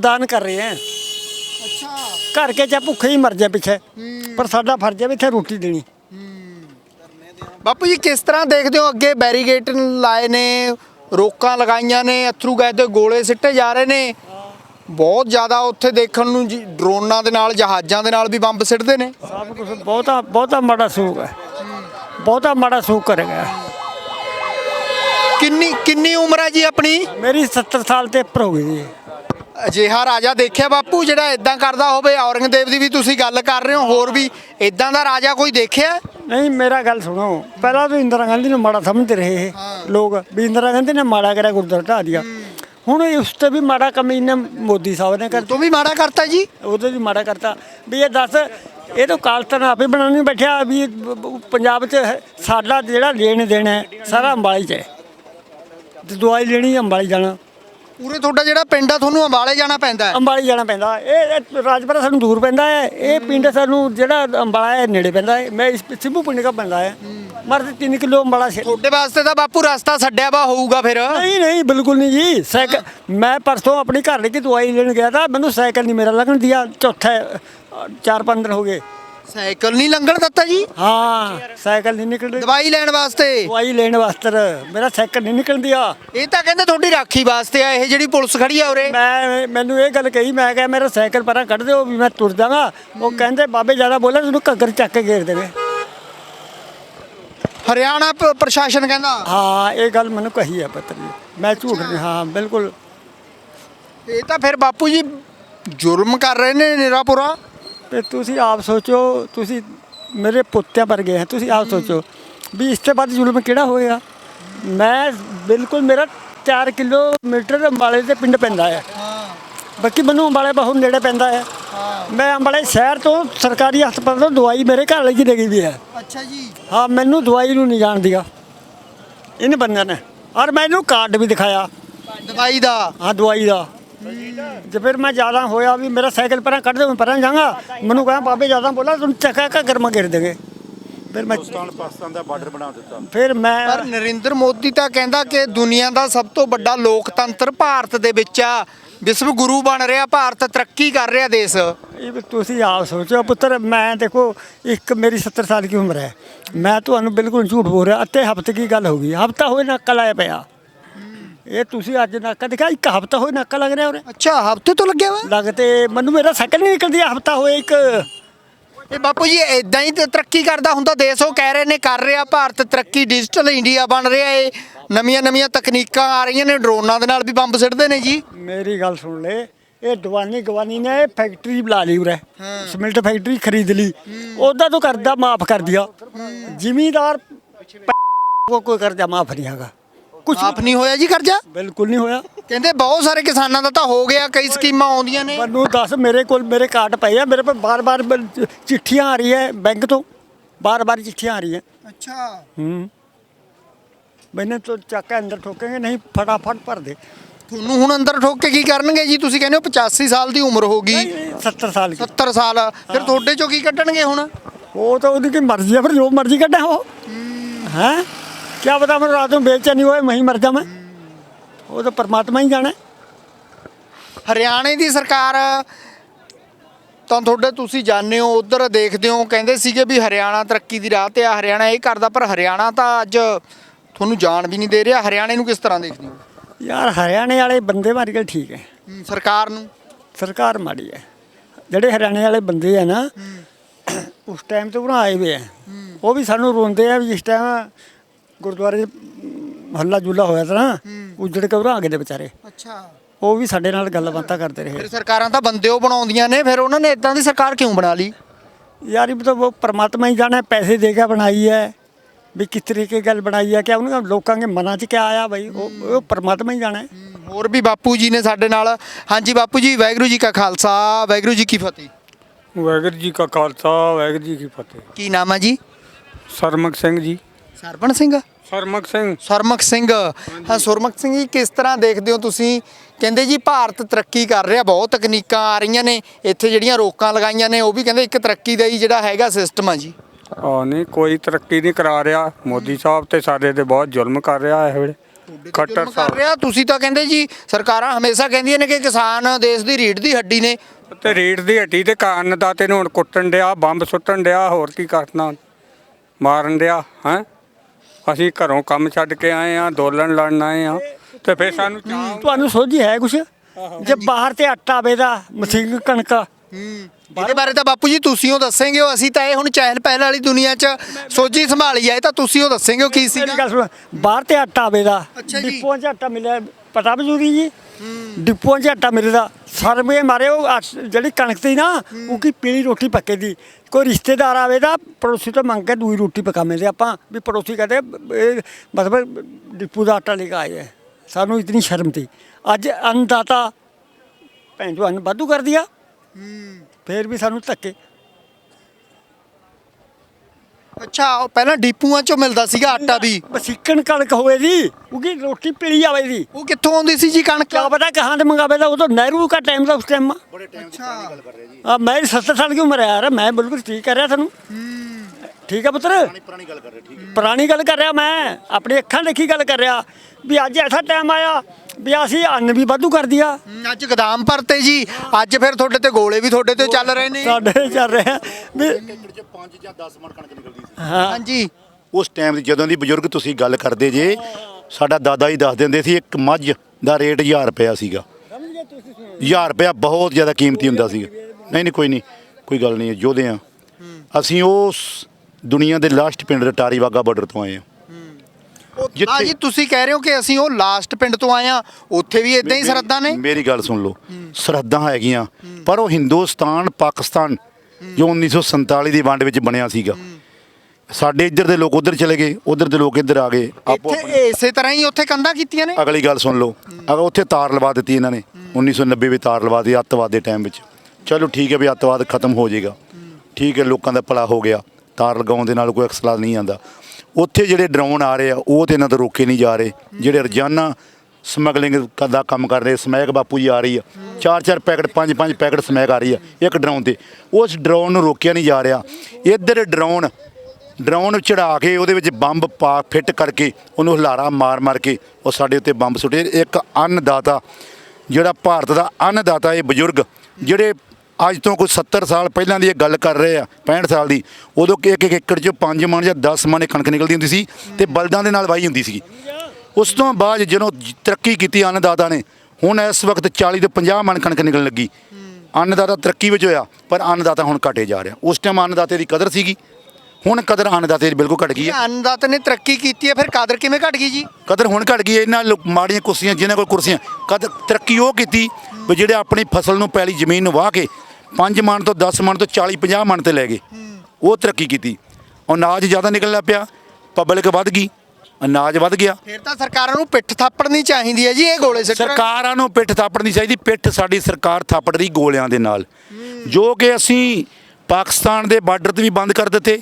ਦਾਨ ਕਰ ਰਹੇ ਹੈ ਅੱਛਾ। ਘਰ ਕੇ ਚਾ ਭੁੱਖੇ ਹੀ ਮਰ ਜਾ ਪਿੱਛੇ ਪਰ ਸਾਡਾ ਫਰਜ਼ ਹੈ ਵੀ ਇੱਥੇ ਰੋਟੀ ਦੇਣੀ। ਬਾਪੂ ਜੀ ਕਿਸ ਤਰ੍ਹਾਂ ਦੇਖਦੇ ਹੋ ਅੱਗੇ ਬੈਰੀਗੇਟ ਲਾਏ ਨੇ ਰੋਕਾਂ ਲਗਾਈਆਂ ਨੇ ਅਥਰੂ ਗੈਸ ਦੇ ਗੋਲੇ ਸਿੱਟੇ ਜਾ ਰਹੇ ਨੇ? ਬਹੁਤ ਜ਼ਿਆਦਾ ਉੱਥੇ ਦੇਖਣ ਨੂੰ ਜੀ ਡਰੋਨਾਂ ਦੇ ਨਾਲ ਜਹਾਜ਼ਾਂ ਦੇ ਨਾਲ ਵੀ ਬੰਬ ਸਿੱਟਦੇ ਨੇ। ਸਭ ਕੁਝ ਬਹੁਤਾ ਬਹੁਤਾ ਮਾੜਾ ਸੂਕ ਹੈ। ਬਹੁਤਾ ਮਾੜਾ ਸੂਕ ਕਰੇਗਾ ਕਿੰਨੀ ਕਿੰਨੀ ਉਮਰ ਹੈ ਜੀ ਆਪਣੀ? ਮੇਰੀ 70 ਸਾਲ ਤੇ ਉੱਪਰ ਹੋ ਗਈ ਜੀ। ਅਜਿਹਾ ਰਾਜਾ ਦੇਖਿਆ ਬਾਪੂ ਜਿਹੜਾ ਇਦਾਂ ਕਰਦਾ ਹੋਵੇ ਔਰੰਗਜ਼ੇਬ ਦੀ ਵੀ ਤੁਸੀਂ ਗੱਲ ਕਰ ਰਹੇ ਹੋ ਹੋਰ ਵੀ ਇਦਾਂ ਦਾ ਰਾਜਾ ਕੋਈ ਦੇਖਿਆ? ਨਹੀਂ ਮੇਰਾ ਗੱਲ ਸੁਣੋ। ਪਹਿਲਾਂ ਤਾਂ ਇੰਦਰਾ ਗਾਂਧੀ ਨੂੰ ਮਾੜਾ ਸਮਝਦੇ ਰਹੇ ਲੋਕ। ਵੀ ਇੰਦਰਾ ਗਾਂਧੀ ਨੇ ਮਾੜਾ ਕਰਿਆ ਗੁਰਦੁਆਰਾ ਢਾਹ ਦਿਆ। ਹੁਣ ਉਸ ਤੇ ਵੀ ਮਾੜਾ ਕੰਮ ਇਹਨੇ ਮੋਦੀ ਸਾਹਿਬ ਨੇ ਕਰ ਤੂੰ ਵੀ ਮਾੜਾ ਕਰਤਾ ਜੀ। ਉਹਦੇ ਵੀ ਮਾੜਾ ਕਰਤਾ। ਵੀ ਇਹ ਦੱਸ ਇਹ ਤਾਂ ਕਾਲਤਨ ਆਪੇ ਬਣਾਉਣੀ ਬੈਠਿਆ ਵੀ ਪੰਜਾਬ 'ਚ ਸਾਡਾ ਜਿਹੜਾ ਲੈਣ ਦੇਣਾ ਸਾਰਾ ਅੰਬਾਲੀ 'ਚ ਹੈ। ਦਵਾਈ ਲੈਣੀ ਅੰਬਾਲੀ ਜਾਣਾ। ਪੂਰੇ ਤੁਹਾਡਾ ਜਿਹੜਾ ਪਿੰਡ ਆ ਤੁਹਾਨੂੰ ਅੰਬਾਲੇ ਜਾਣਾ ਪੈਂਦਾ ਹੈ। ਅੰਬਾਲੀ ਜਾਣਾ ਪੈਂਦਾ। ਇਹ ਇਹ ਰਾਜਪੁਰਾ ਸਾਨੂੰ ਦੂਰ ਪੈਂਦਾ ਹੈ। ਇਹ ਪਿੰਡ ਸਾਨੂੰ ਜਿਹੜਾ ਅੰਬਾਲਾ ਹੈ ਨੇੜੇ ਪੈਂਦਾ ਹੈ। ਮੈਂ ਇਸ ਸਿੰਭੂ ਪਿੰਡ ਦਾ ਪੈਂਦਾ ਹੈ। ਮਰ 3 ਕਿਲੋ ਅੰਬਾਲਾ ਸ਼ਹਿਰ ਤੁਹਾਡੇ ਵਾਸਤੇ ਤਾਂ ਬਾਪੂ ਰਸਤਾ ਛੱਡਿਆ ਵਾ ਹੋਊਗਾ ਫਿਰ। ਨਹੀਂ ਨਹੀਂ ਬਿਲਕੁਲ ਨਹੀਂ ਜੀ। ਸਾਈਕਲ ਮੈਂ ਪਰਸੋਂ ਆਪਣੀ ਘਰ ਲਈ ਦਵਾਈ ਲੈਣ ਗਿਆ ਤਾਂ ਮੈਨੂੰ ਸਾਈਕਲ ਨਹੀਂ ਮੇਰਾ ਲੱਗਣ ਦਿਆ। ਚੌਥਾ ਚਾਰ ਪੰਜ ਦਿਨ ਹੋ ਗਏ। ਸਾਈਕਲ ਨਹੀਂ ਲੰਘਣ ਦਿੱਤਾ ਜੀ? ਹਾਂ ਸਾਈਕਲ ਨਹੀਂ ਨਿਕਲ ਰਹੀ ਦਵਾਈ ਲੈਣ ਵਾਸਤੇ? ਦਵਾਈ ਲੈਣ ਵਾਸਤੇ ਮੇਰਾ ਸਾਈਕਲ ਨਹੀਂ ਨਿਕਲਦੀ ਆ। ਇਹ ਤਾਂ ਕਹਿੰਦੇ ਤੁਹਾਡੀ ਰਾਖੀ ਵਾਸਤੇ ਆ ਇਹ ਜਿਹੜੀ ਪੁਲਿਸ ਖੜੀ ਆ ਉਰੇ। ਮੈਂ ਮੈਨੂੰ ਇਹ ਗੱਲ ਕਹੀ ਮੈਂ ਕਿਹਾ ਮੇਰਾ ਸਾਈਕਲ ਪਰਾਂ ਕੱਢ ਦਿਓ ਵੀ ਮੈਂ ਤੁਰ ਜਾਵਾਂ। ਉਹ ਕਹਿੰਦੇ ਬਾਬੇ ਜ਼ਿਆਦਾ ਬੋਲੇ ਤੁਹਾਨੂੰ ਘੱਗਰ ਚੱਕ ਕੇ ਘੇਰ ਦੇਵੇ। ਹਰਿਆਣਾ ਪ- ਪ੍ਰਸ਼ਾਸਨ ਕਹਿੰਦਾ? ਹਾਂ ਇਹ ਗੱਲ ਮੈਨੂੰ ਕਹੀ ਹੈ ਪੱਤਰ ਜੀ। ਮੈਂ ਝੂਠ ਨਹੀਂ ਹਾਂ ਬਿਲਕੁਲ। ਇਹ ਤਾਂ ਫਿਰ ਬਾਪੂ ਜੀ ਜ਼ੁਲਮ ਕਰ ਰਹੇ ਨੇ ਨਿਰਾਪੁਰਾ। ਤੇ ਤੁਸੀਂ ਆਪ ਸੋਚੋ ਤੁਸੀਂ ਮੇਰੇ ਪੁੱਤਿਆਂ ਪਰ ਗਏ ਹੈ ਤੁਸੀਂ ਆਪ ਸੋਚੋ ਵੀ ਇਸ ਤੋਂ ਬਾਅਦ ਜ਼ੁਲਮ ਕਿਹੜਾ ਹੋਏਗਾ ਮੈਂ ਬਿਲਕੁਲ ਮੇਰਾ 4 ਕਿਲੋਮੀਟਰ ਅੰਬਾਲੇ ਦੇ ਪਿੰਡ ਪੈਂਦਾ ਹੈ ਬਾਕੀ ਮੈਨੂੰ ਅੰਬਾਲੇ ਬਹੁਤ ਨੇੜੇ ਪੈਂਦਾ ਹੈ ਮੈਂ ਅੰਬਾਲੇ ਸ਼ਹਿਰ ਤੋਂ ਸਰਕਾਰੀ ਹਸਪਤਾਲ ਤੋਂ ਦਵਾਈ ਮੇਰੇ ਘਰ ਲਈ ਲੱਗੀ ਵੀ ਹੈ ਅੱਛਾ ਜੀ। ਹਾਂ ਮੈਨੂੰ ਦਵਾਈ ਨੂੰ ਨਹੀਂ ਜਾਣ ਦਿਆ ਇਹਨੇ ਬੰਦਿਆਂ ਨੇ ਔਰ ਮੈਨੂੰ ਕਾਰਡ ਵੀ ਦਿਖਾਇਆ। ਦਵਾਈ ਦਾ? ਹਾਂ ਦਵਾਈ ਦਾ। ਜੇ ਫਿਰ ਮੈਂ ਜ਼ਿਆਦਾ ਹੋਇਆ ਵੀ ਮੇਰਾ ਸਾਈਕਲ ਪਰਾਂ ਕੱਢ ਦੇ ਮੈਂ ਪਰਾਂ ਜਾਵਾਂਗਾ ਮੈਨੂੰ ਕਹਾਂ ਬਾਬੇ ਜ਼ਿਆਦਾ ਬੋਲਾ ਤੁਹਾਨੂੰ ਚੱਕਾ ਕਾ ਗਰਮਾ ਗਿਰ ਦੇਗੇ। ਫਿਰ ਮੈਂ ਪਾਕਿਸਤਾਨ ਪਾਕਿਸਤਾਨ ਦਾ ਬਾਰਡਰ ਬਣਾ ਦਿੱਤਾ। ਫਿਰ ਮੈਂ ਪਰ ਨਰਿੰਦਰ ਮੋਦੀ ਤਾਂ ਕਹਿੰਦਾ ਕਿ ਦੁਨੀਆ ਦਾ ਸਭ ਤੋਂ ਵੱਡਾ ਲੋਕਤੰਤਰ ਭਾਰਤ ਦੇ ਵਿੱਚ ਆ। ਵਿਸ਼ਵ ਗੁਰੂ ਬਣ ਰਿਹਾ ਭਾਰਤ ਤਰੱਕੀ ਕਰ ਰਿਹਾ ਦੇਸ਼। ਇਹ ਵੀ ਤੁਸੀਂ ਆਪ ਸੋਚੋ ਪੁੱਤਰ ਮੈਂ ਦੇਖੋ ਇੱਕ ਮੇਰੀ 70 ਸਾਲ ਦੀ ਉਮਰ ਹੈ। ਮੈਂ ਤੁਹਾਨੂੰ ਬਿਲਕੁਲ ਝੂਠ ਬੋਲ ਰਿਹਾ ਅੱਤੇ ਹਫ਼ਤੇ ਕੀ ਗੱਲ ਹੋ ਗਈ। ਹਫ਼ਤਾ ਹੋਏ ਨੱਕਾ ਲਾਇਆ ਪਿਆ। ਇਹ ਤੁਸੀਂ ਅੱਜ ਨੱਕਾ ਦਿਖਾ ਇੱਕ ਹਫ਼ਤਾ ਹੋਏ ਨੱਕਾ ਲੱਗ ਰਿਹਾ ਉਰੇ। ਅੱਛਾ ਹਫ਼ਤੇ ਤੋਂ ਲੱਗਿਆ ਵਾ? ਲੱਗਤੇ ਮੈਨੂੰ ਮੇਰਾ ਸਾਈਕਲ ਨਹੀਂ ਨਿਕਲਦੀ ਹਫ਼ਤਾ ਹੋਏ ਇੱਕ। ਇਹ ਬਾਪੂ ਜੀ ਇਦਾਂ ਹੀ ਤੇ ਤਰੱਕੀ ਕਰਦਾ ਹੁੰਦਾ ਦੇਸ਼ ਉਹ ਕਹਿ ਰਹੇ ਨੇ ਕਰ ਰਿਹਾ ਭਾਰਤ ਤਰੱਕੀ ਡਿਜੀਟਲ ਇੰਡੀਆ ਬਣ ਰਿਹਾ ਏ। ਨਵੀਆਂ ਨਵੀਆਂ ਤਕਨੀਕਾਂ ਆ ਰਹੀਆਂ ਨੇ ਡਰੋਨਾਂ ਦੇ ਨਾਲ ਵੀ ਬੰਬ ਸਿੱਟਦੇ ਨੇ ਜੀ। ਮੇਰੀ ਗੱਲ ਸੁਣ ਲੈ ਇਹ ਦਵਾਨੀ ਗਵਾਨੀ ਨੇ ਫੈਕਟਰੀ ਬੁਲਾ ਲਈ ਉਰੇ। ਸਿਮੈਂਟ ਫੈਕਟਰੀ ਖਰੀਦ ਲਈ। ਉਹਦਾ ਤੋਂ ਕਰਜ਼ਾ ਮਾਫ ਕਰ ਦਿਆ। ਜ਼ਿਮੀਦਾਰ ਕੋਈ ਕਰਜ਼ਾ ਮਾਫ ਨਹੀਂ ਹੈਗਾ। ਕੁਝ ਮਾਫ ਨਹੀਂ ਹੋਇਆ ਜੀ ਕਰਜ਼ਾ? ਬਿਲਕੁਲ ਨਹੀਂ ਹੋਇਆ। ਕਹਿੰਦੇ ਬਹੁਤ ਸਾਰੇ ਕਿਸਾਨਾਂ ਦਾ ਤਾਂ ਹੋ ਗਿਆ ਕਈ ਸਕੀਮਾਂ ਆਉਂਦੀਆਂ ਨੇ। ਮੈਨੂੰ ਦੱਸ ਮੇਰੇ ਕੋਲ ਮੇਰੇ ਕਾਰਡ ਪਏ ਆ ਮੇਰੇ ਕੋਲ ਬਾਰ-ਬਾਰ ਚਿੱਠੀਆਂ ਆ ਰਹੀ ਹੈ ਬੈਂਕ ਤੋਂ। ਬਾਰ-ਬਾਰ ਚਿੱਠੀਆਂ ਆ ਰਹੀ ਹੈ ਅੱਛਾ। ਹੂੰ। ਮੈਨੇ ਤੋਂ ਚੱਕਾ ਅੰਦਰ ਠੋਕੇਗੇ ਨਹੀਂ ਫਟਾਫਟ ਭਰ ਦੇ ਤੁਹਾਨੂੰ ਹੁਣ ਅੰਦਰ ਠੋਕ ਕੇ ਕੀ ਕਰਨਗੇ ਜੀ? ਤੁਸੀਂ ਕਹਿੰਦੇ ਹੋ 85 ਸਾਲ ਦੀ ਉਮਰ ਹੋ ਗਈ। 70 ਸਾਲ ਕੀ 70 ਸਾਲ। ਫਿਰ ਤੁਹਾਡੇ ਚੋਂ ਕੀ ਕੱਢਣਗੇ ਹੁਣ? ਉਹ ਤਾਂ ਉਹਦੀ ਕੀ ਮਰਜ਼ੀ ਆ ਫਿਰ ਜੋ ਮਰਜ਼ੀ ਕੱਢੇ ਉਹ। ਹੈ? ਕੀ ਪਤਾ ਮੈਨੂੰ ਰਾਤ ਨੂੰ ਬੇਚੈਨੀ ਹੋਏ ਮੈਂ ਹੀ ਮਰ ਜਾਵਾਂ ਉਹ ਤਾਂ ਪਰਮਾਤਮਾ ਹੀ ਜਾਣੇ। ਹਰਿਆਣੇ ਦੀ ਸਰਕਾਰ ਤਾਂ ਤੁਹਾਡੇ ਤੁਸੀਂ ਜਾਣਦੇ ਹੋ ਉਧਰ ਦੇਖਦੇ ਹੋ ਕਹਿੰਦੇ ਸੀਗੇ ਵੀ ਹਰਿਆਣਾ ਤਰੱਕੀ ਦੀ ਰਾਹ ਤੇ ਆ ਹਰਿਆਣਾ ਇਹ ਕਰਦਾ ਪਰ ਹਰਿਆਣਾ ਤਾਂ ਅੱਜ ਤੁਹਾਨੂੰ ਜਾਣ ਵੀ ਨਹੀਂ ਦੇ ਰਿਹਾ। ਹਰਿਆਣੇ ਨੂੰ ਕਿਸ ਤਰ੍ਹਾਂ ਦੇਖਦੇ ਹੋ? ਯਾਰ ਹਰਿਆਣੇ ਵਾਲੇ ਬੰਦੇ ਮਾਰੀ ਗੱਲ ਠੀਕ ਹੈ। ਹਮ, ਸਰਕਾਰ ਨੂੰ? ਸਰਕਾਰ ਮਾੜੀ ਹੈ। ਜਿਹੜੇ ਹਰਿਆਣੇ ਵਾਲੇ ਬੰਦੇ ਆ ਨਾ ਉਸ ਟਾਈਮ ਤੇ ਉਹਨਾਂ ਆਏ ਹੋਏ ਆ। ਉਹ ਵੀ ਸਾਨੂੰ ਰੋਂਦੇ ਆ ਵੀ ਜਿਸ ਟਾਈਮ ਗੁਰਦੁਆਰੇ ਹੱਲਾ ਜੁਲਾ ਹੋਇਆ ਤਾਂ ਨਾ ਉਜੜ ਆ ਗਏ ਦੇ ਵਿਚਾਰੇ। ਅੱਛਾ। ਉਹ ਵੀ ਸਾਡੇ ਨਾਲ ਗੱਲਬਾਤਾਂ ਕਰਦੇ ਰਹੇ। ਫਿਰ ਸਰਕਾਰਾਂ ਤਾਂ ਬੰਦੇ ਉਹ ਬਣਾਉਂਦੀਆਂ ਨੇ ਫਿਰ ਉਹਨਾਂ ਨੇ ਇਦਾਂ ਦੀ ਸਰਕਾਰ ਕਿਉਂ ਬਣਾ ਲਈ? ਯਾਰ ਇਹ ਤਾਂ ਉਹ ਪਰਮਾਤਮਾ ਹੀ ਜਾਣੇ ਪੈਸੇ ਦੇ ਕੇ ਬਣਾਈ ਹੈ ਵੀ ਕਿਸ ਤਰੀਕੇ ਗੱਲ ਬਣਾਈ ਹੈ ਕਿ ਉਹਨਾਂ ਲੋਕਾਂ ਦੇ ਮਨਾਂ 'ਚ ਕਿਆ ਆਇਆ ਬਈ ਉਹ ਉਹ ਪਰਮਾਤਮਾ ਹੀ ਜਾਣੇ। ਹੋਰ ਵੀ ਬਾਪੂ ਜੀ ਨੇ ਸਾਡੇ ਨਾਲ। ਹਾਂਜੀ ਬਾਪੂ ਜੀ ਵਾਹਿਗੁਰੂ ਜੀ ਕਾ ਖਾਲਸਾ ਵਾਹਿਗੁਰੂ ਜੀ ਕੀ ਫਤਿਹ। ਵਾਹਿਗੁਰੂ ਜੀ ਕਾ ਖਾਲਸਾ ਵਾਹਿਗੁਰੂ ਜੀ ਕੀ ਫਤਿਹ। ਕੀ ਨਾਮ ਹੈ ਜੀ? ਸਰਮਕ ਸਿੰਘ ਜੀ। ਸਰਬਣ ਸਿੰਘ? ਸਰਮਕ ਸਿੰਘ। ਸਰਮਕ ਸਿੰਘ। ਹਾਂ ਸੁਰਮਕ ਸਿੰਘ ਜੀ ਕਿਸ ਤਰ੍ਹਾਂ ਦੇਖਦੇ ਹੋ ਤੁਸੀਂ? ਕਹਿੰਦੇ ਜੀ ਭਾਰਤ ਤਰੱਕੀ ਕਰ ਰਿਹਾ ਬਹੁਤ ਤਕਨੀਕਾਂ ਆ ਰਹੀਆਂ ਨੇ। ਇੱਥੇ ਜਿਹੜੀਆਂ ਰੋਕਾਂ ਲਗਾਈਆਂ ਨੇ ਉਹ ਵੀ ਕਹਿੰਦੇ ਇੱਕ ਤਰੱਕੀ ਦਾ ਹੀ ਜਿਹੜਾ ਹੈਗਾ ਸਿਸਟਮ ਆ ਜੀ। ਆ ਨਹੀਂ ਕੋਈ ਤਰੱਕੀ ਨਹੀਂ ਕਰਾ ਰਿਹਾ। ਮੋਦੀ ਸਾਹਿਬ ਤੇ ਸਾਡੇ ਤੇ ਬਹੁਤ ਜ਼ੁਲਮ ਕਰ ਰਿਹਾ ਇਹ ਵੇਲੇ। ਖੱਟਰ ਕਰ ਸਾਹਿਬ। ਰਿਹਾ? ਤੁਸੀਂ ਤਾਂ ਕਹਿੰਦੇ ਜੀ ਸਰਕਾਰਾਂ ਹਮੇਸ਼ਾ ਕਹਿੰਦੀਆਂ ਨੇ ਕਿ ਕਿਸਾਨ ਦੇਸ਼ ਦੀ ਰੀੜ ਦੀ ਹੱਡੀ ਨੇ। ਤੇ ਰੇਟ ਦੀ ਹੱਟੀ ਤੇ ਕਾਰਨ ਦਾ ਤੈਨੂੰ ਹੁਣ ਕੁੱਟਣ ਡਿਆ ਬੰਬ ਸੁੱਟਣ ਡਿਆ ਹੋਰ ਕੀ ਕਰਨਾ? ਮਾਰਨ ਡਿਆ ਹੈ? ਅਸੀਂ ਘਰੋਂ ਕੰਮ ਛੱਡ ਕੇ ਆਏ ਆ ਦੋਲਣ ਲੜਨ ਆਏ ਆ ਤੇ ਫੇਰ ਸਾਨੂੰ ਚਾਹ ਤੁਹਾਨੂੰ ਸੋਝੀ ਹੈ ਕੁਛ? ਜੇ ਬਾਹਰ ਤੇ ਆਟਾ ਵੇਦਾ ਮਸੀਹ ਕਣਕ। ਇਹਦੇ ਬਾਰੇ ਤਾਂ ਬਾਪੂ ਜੀ ਤੁਸੀਂ ਉਹ ਦੱਸੇਂਗੇ ਹੋ ਅਸੀਂ ਤਾਂ ਇਹ ਹੁਣ ਚਹਿਲ ਪਹਿਲ ਵਾਲੀ ਦੁਨੀਆ 'ਚ ਸੋਝੀ ਸੰਭਾਲੀ ਆ ਇਹ ਤਾਂ ਤੁਸੀਂ ਉਹ ਦੱਸੇਂਗੇ ਕੀ ਸੀ ਮੇਰੀ ਗੱਲ ਸੁਣ ਬਾਹਰ ਤੇ ਆਟਾ ਵੇਦਾ ਅੱਛਾ ਜੀ। ਡਿਪੂਆਂ 'ਚ ਆਟਾ ਮਿਲਿਆ ਪਤਾ ਬਜੂਰੀ ਜੀ। ਡਿਪੂਆਂ 'ਚ ਆਟਾ ਮਿਲਦਾ। ਸਰਵੇ ਮਾਰੇ ਉਹ ਆਟ- ਜਿਹੜੀ ਕਣਕ ਤੀ ਨਾ ਉਹ ਕੀ ਪੀਲੀ ਰੋਟੀ ਪੱਕੇ ਦੀ। ਕੋਈ ਰਿਸ਼ਤੇਦਾਰ ਆਵੇ ਤਾਂ ਪੜੋਸੀ ਤੋਂ ਮੰਗ ਕੇ ਦੂਈ ਰੋਟੀ ਪਕਾਵੇਂਦੇ ਆਪਾਂ ਵੀ ਪੜੋਸੀ ਕਹਿੰਦੇ ਇਹ ਮਤਲਬ ਡਿਪੂ ਦਾ ਆਟਾ ਲੈ ਕੇ ਆਏ ਸਾਨੂੰ ਇਤਨੀ ਸ਼ਰਮ ਤੀ ਅੱਜ ਅੰਨਦਾਤਾ ਭੈਣ ਜੋ ਅੰਨ ਵਾਧੂ ਕਰ ਦਿਆ ਫੇਰ ਵੀ ਸਾਨੂੰ ਧੱਕੇ। ਅੱਛਾ ਉਹ ਪਹਿਲਾਂ ਡੀਪੂਆਂ ਚੋਂ ਮਿਲਦਾ ਸੀਗਾ ਆਟਾ ਵੀ। ਬਸਿੱਕਣ ਕਣਕ ਹੋਵੇ ਦੀ ਉਹਦੀ ਰੋਟੀ ਪੀਲੀ ਆਵੇ ਦੀ ਉਹ ਕਿੱਥੋਂ ਆਉਂਦੀ ਸੀ ਜੀ ਕਣਕ? ਕਿਆ ਪਤਾ ਕਹਾਂ ਤੇ ਮੰਗਾਵੇ ਦਾ ਉਹ ਤਾਂ ਨਹਿਰੂ ਦਾ ਟਾਈਮ ਦਾ ਉਸ ਟਾਈਮ ਬੜੇ ਟਾਈਮ ਆ ਮੈਂ 70 ਸਾਲ ਦੀ ਉਮਰ ਆ ਯਾਰ ਮੈਂ ਬਿਲਕੁਲ ਠੀਕ ਕਰ ਰਿਹਾ ਤੁਹਾਨੂੰ। ਠੀਕ ਆ ਪੁੱਤਰ? ਪੁਰਾਣੀ ਗੱਲ ਕਰ ਰਿਹਾ ਠੀਕ ਪੁਰਾਣੀ ਗੱਲ ਕਰ ਰਿਹਾ ਮੈਂ ਆਪਣੀ ਅੱਖਾਂ ਦੇਖੀ ਗੱਲ ਕਰ ਰਿਹਾ ਵੀ ਅੱਜ ਐਸਾ ਟਾਈਮ ਆਇਆ ਵੀ ਅਸੀਂ ਅੰਨ ਵੀ ਵਾਧੂ ਕਰ ਦਿਆ ਹਮ, ਅੱਜ ਗਦਾਮ ਭਰਤੇ ਜੀ। ਅੱਜ ਫਿਰ ਤੁਹਾਡੇ ਤੇ ਗੋਲੇ ਵੀ ਤੁਹਾਡੇ ਤੇ ਚੱਲ ਰਹੇ ਨੇ। ਸਾਡੇ ਚੱਲ ਰਿਹਾ ਵੀ ਏਕੜ 'ਚ 5 ਜਾਂ 10 ਮਣ ਕਣਕ ਨਿਕਲਦੀ ਸੀ। ਹਾਂ। ਹਾਂਜੀ। ਉਸ ਟਾਈਮ ਦੀ ਜਦੋਂ ਦੀ ਬਜ਼ੁਰਗ ਤੁਸੀਂ ਗੱਲ ਕਰਦੇ ਜੇ ਸਾਡਾ ਦਾਦਾ ਹੀ ਦੱਸ ਦਿੰਦੇ ਸੀ ਇੱਕ ਮੱਝ ਦਾ ਰੇਟ 1000 ਰੁਪਇਆ ਸੀਗਾ। 1000 ਰੁਪਇਆ ਬਹੁਤ ਜ਼ਿਆਦਾ ਕੀਮਤੀ ਹੁੰਦਾ ਸੀਗਾ। ਨਹੀਂ ਨਹੀਂ ਕੋਈ ਨਹੀਂ ਕੋਈ ਗੱਲ ਨਹੀਂ ਯੋਧੇ ਆ ਅਸੀਂ ਉਸ ਦੁਨੀਆ ਦੇ ਲਾਸਟ ਪਿੰਡ ਰਟਾਰੀ ਵਾਗਾ ਬਾਰਡਰ ਤੋਂ ਆਏ ਆ ਜਿੱਥੇ- ਜੀ ਤੁਸੀਂ ਕਹਿ ਰਹੇ ਹੋ ਕਿ ਅਸੀਂ ਉਹ ਲਾਸਟ ਪਿੰਡ ਤੋਂ ਆਏ ਆ ਉੱਥੇ ਵੀ ਇਦਾਂ ਹੀ ਸਰਹੱਦਾਂ ਨੇ? ਮੇਰੀ ਗੱਲ ਸੁਣ ਲਓ ਸਰਹੱਦਾਂ ਹੈਗੀਆਂ ਪਰ ਉਹ ਹਿੰਦੁਸਤਾਨ ਪਾਕਿਸਤਾਨ ਜੋ 1947 ਦੀ ਵੰਡ ਵਿੱਚ ਬਣਿਆ ਸੀਗਾ। ਸਾਡੇ ਇੱਧਰ ਦੇ ਲੋਕ ਉੱਧਰ ਚਲੇ ਗਏ ਉੱਧਰ ਦੇ ਲੋਕ ਇੱਧਰ ਆ ਗਏ। ਆਪੋ ਇੱਥੇ ਇਸੇ ਤਰ੍ਹਾਂ ਹੀ ਉੱਥੇ ਕੰਧਾਂ ਕੀਤੀਆਂ ਨੇ? ਅਗਲੀ ਗੱਲ ਸੁਣ ਲਓ ਅਗਰ ਉੱਥੇ ਤਾਰ ਲਵਾ ਦਿੱਤੀ ਇਹਨਾਂ ਨੇ 1990 ਵਿੱਚ ਤਾਰ ਲਵਾ ਦਿੱਤੀ ਅੱਤਵਾਦ ਦੇ ਟਾਈਮ ਵਿੱਚ। ਚਲੋ ਠੀਕ ਹੈ ਵੀ ਅੱਤਵਾਦ ਖਤਮ ਹੋ ਜਾਏਗਾ। ਠੀਕ ਹੈ ਲੋਕਾਂ ਦਾ ਭਲਾ ਹੋ ਗਿਆ। ਤਾਰ ਲਗਾਉਣ ਦੇ ਨਾਲ ਕੋਈ ਅਕਸਲਾ ਨਹੀਂ ਆਂਦਾ ਉੱਥੇ ਜਿਹੜੇ ਡਰੋਨ ਆ ਰਹੇ ਆ, ਉਹ ਤੇ ਇਹਨਾਂ ਤੋਂ ਰੋਕੇ ਨਹੀਂ ਜਾ ਰਹੇ। ਜਿਹੜੇ ਰੋਜ਼ਾਨਾ ਸਮਗਲਿੰਗ ਦਾ ਕੰਮ ਕਰ ਰਹੇ, ਸਮੈਕ ਬਾਪੂ ਜੀ ਆ ਰਹੀ ਆ। ਚਾਰ ਚਾਰ ਪੈਕਟ, ਪੰਜ ਪੰਜ ਪੈਕਟ ਸਮੈਕ ਆ ਰਹੀ ਆ, ਇੱਕ ਡਰੋਨ ਤੇ। ਉਸ ਡਰੋਨ ਨੂੰ ਰੋਕਿਆ ਨਹੀਂ ਜਾ ਰਿਹਾ। ਇੱਧਰ ਡਰੋਨ ਡਰੋਨ ਚੜਾ ਕੇ ਉਹਦੇ ਵਿੱਚ ਬੰਬ ਪਾ, ਫਿੱਟ ਕਰਕੇ ਉਹਨੂੰ ਹਲਾਰਾ ਮਾਰ ਮਾਰ ਕੇ ਉਹ ਸਾਡੇ ਉੱਤੇ ਬੰਬ ਸੁੱਟੇ। ਇੱਕ ਅੰਨਦਾਤਾ, ਜਿਹੜਾ ਭਾਰਤ ਦਾ ਅੰਨਦਾਤਾ ਇਹ ਬਜ਼ੁਰਗ, ਜਿਹੜੇ ਅੱਜ ਤੋਂ ਕੋਈ 70 ਸਾਲ ਪਹਿਲਾਂ ਦੀ ਇਹ ਗੱਲ ਕਰ ਰਹੇ ਆ 65 ਸਾਲ ਦੀ ਉਦੋਂ ਕਿ ਇੱਕ ਇੱਕ ਏਕੜ 'ਚ 5 ਮਣ ਜਾਂ 10 ਮਣ ਕਣਕ ਨਿਕਲਦੀ ਹੁੰਦੀ ਸੀ ਤੇ ਬਲਦਾਂ ਦੇ ਨਾਲ ਵਾਹੀ ਹੁੰਦੀ ਸੀ ਉਸ ਤੋਂ ਬਾਅਦ ਜਦੋਂ ਤਰੱਕੀ ਕੀਤੀ ਅੰਨਦਾਤਾ ਨੇ ਹੁਣ ਇਸ ਵਕਤ 40 ਤੋਂ 50 ਮਣ ਕਣਕ ਨਿਕਲਣ ਲੱਗੀ। ਅੰਨਦਾਤਾ ਤਰੱਕੀ ਵਿੱਚ ਹੋਇਆ ਪਰ ਅੰਨਦਾਤਾ ਹੁਣ ਘਟੇ ਜਾ ਰਿਹਾ। ਉਸ ਟਾਈਮ ਅੰਨਦਾਤੇ ਦੀ ਕਦਰ ਸੀਗੀ ਹੁਣ ਕਦਰ ਅੰਨਦਾਤੇ ਦੀ ਬਿਲਕੁਲ ਘਟ ਗਈ ਹੈ। ਅੰਨਦਾਤਾ ਨੇ ਤਰੱਕੀ ਕੀਤੀ ਹੈ ਫਿਰ ਕਾਦਰ ਕਿਵੇਂ ਘਟ ਗਈ ਜੀ? ਕਦਰ ਹੁਣ ਘਟ ਗਈ ਹੈ ਇਹਨਾਂ ਲੋਕ ਮਾੜੀਆਂ ਕੁਰਸੀਆਂ ਜਿਨ੍ਹਾਂ ਕੋਲ ਕੁਰਸੀਆਂ ਕਦ ਤਰੱਕੀ ਉਹ ਕੀਤੀ ਵੀ ਜਿਹੜੇ ਆਪਣੀ ਫਸਲ ਨੂੰ ਪੈਲੀ ਜ਼ਮੀਨ ਨੂੰ ਵਾਹ ਕੇ 5 ਮਣ ਤੋਂ 10 ਮਣ ਤੋਂ 40 50 ਮਣ ਤੇ ਲੈ ਗਏ। ਉਹ ਤਰੱਕੀ ਕੀਤੀ। ਅਨਾਜ ਜ਼ਿਆਦਾ ਨਿਕਲਣ ਲੱਗ ਪਿਆ। ਪਬਲਿਕ ਵੱਧ ਗਈ। ਅਨਾਜ ਵੱਧ ਗਿਆ। ਫਿਰ ਤਾਂ ਸਰਕਾਰਾਂ ਨੂੰ ਪਿੱਠ ਥਾਪੜਨੀ ਚਾਹੀਦੀ ਹੈ ਜੀ ਇਹ ਗੋਲੇ ਸਿੱਟਣ। ਸਰਕਾਰਾਂ ਨੂੰ ਪਿੱਠ ਥਾਪੜਨੀ ਚਾਹੀਦੀ। ਪਿੱਠ ਸਾਡੀ ਸਰਕਾਰ ਥਾਪੜ ਰਹੀ ਗੋਲਿਆਂ ਦੇ ਨਾਲ। ਜੋ ਕਿ ਅਸੀਂ ਪਾਕਿਸਤਾਨ ਦੇ ਬਾਰਡਰ ਤੇ ਵੀ ਬੰਦ ਕਰ ਦਿੱਤੇ।